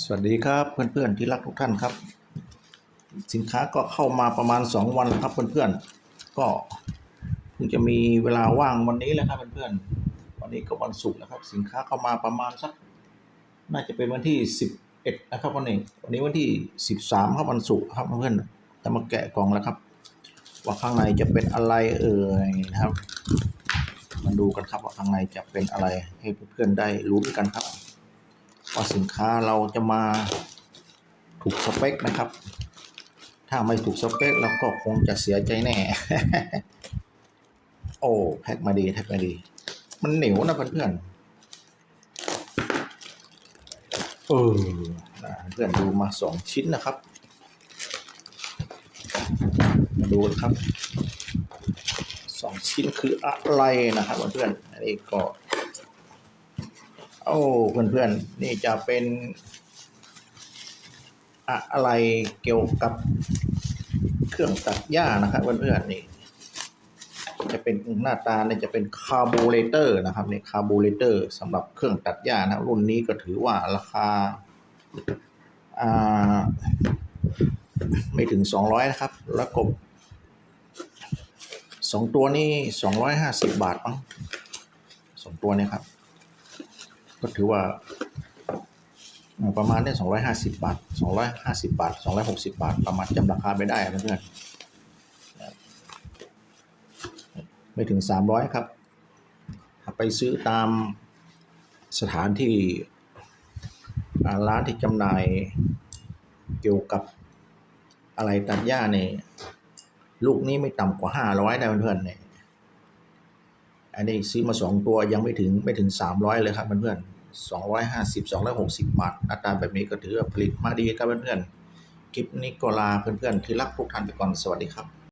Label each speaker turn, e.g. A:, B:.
A: สวัสดีครับเพื่อนๆที่รักทุกท่านครับ สินค้าก็เข้ามาประมาณ 2 วันแล้วครับเพื่อนๆก็เพิ่งจะมีเวลาว่างวันนี้แหละครับเพื่อนๆวันนี้ก็วันศุกร์นะครับ สินค้าเข้ามาประมาณสักน่าจะเป็นวันที่ 11นะครับวันนี้วันนี้วันที่ 13ครับวันศุกร์ครับเพื่อนๆจะมาแกะกล่องแล้วครับ ว่าข้างในจะเป็นอะไรเอ่ยนะครับมาดูกันครับว่าข้างในจะเป็นอะไรให้เพื่อนๆได้รู้กันครับ ว่าสินค้าเราจะมาถูกสเปคนะครับ ถ้าไม่ถูกสเปคเราก็คงจะเสียใจแน่ โอ้แพ็คมาดีแพ็คมาดี มันเหนียวนะเพื่อนๆเออนะเพื่อนดูมาสองชิ้นนะครับ มาดูนะครับสองชิ้นคืออะไรนะครับเพื่อนๆอันนี้ก็ โอ้เพื่อนๆ นี่จะเป็น อะไรเกี่ยวกับเครื่องตัดหญ้านะครับเพื่อนๆนี่จะเป็นหน้าตาเนี่ยจะเป็นคาร์บูเรเตอร์นะครับนี่คาร์บูเรเตอร์สำหรับเครื่องตัดหญ้านะรุ่นนี้ก็ถือว่าราคาอ่าไม่ถึง 200 นะครับ แล้วกบสองตัวนี้250 บาทมั้งสองตัวเนี้ครับ ก็ถือว่าประมาณได้สองร้อยห้าสิบบาทสองร้อยห้าสิบาทสองร้อยหกสิบาท ประมาณจำราคาไม่ได้เพื่อนไม่ถึงสามร้อยครับ ไปซื้อตามสถานที่ร้านที่จำหน่ายเกี่ยวกับอะไรตัดหญ้าเนี่ยลูกนี้ไม่ต่ำกว่าห้าร้อยนะเพื่อนๆเนี่ย อันนี้ซื้อมาสองตัวยังไม่ถึงไม่ถึงสามร้อยเลยครับเพื่อนๆสองร้อยห้าสิบสองร้อยหกสิบบาทอัตราแบบนี้ก็ถือว่าผลิตมาดีครับเพื่อนๆคลิปนี้ก็ลาเพื่อนๆที่รักทุกท่านไปก่อนสวัสดีครับ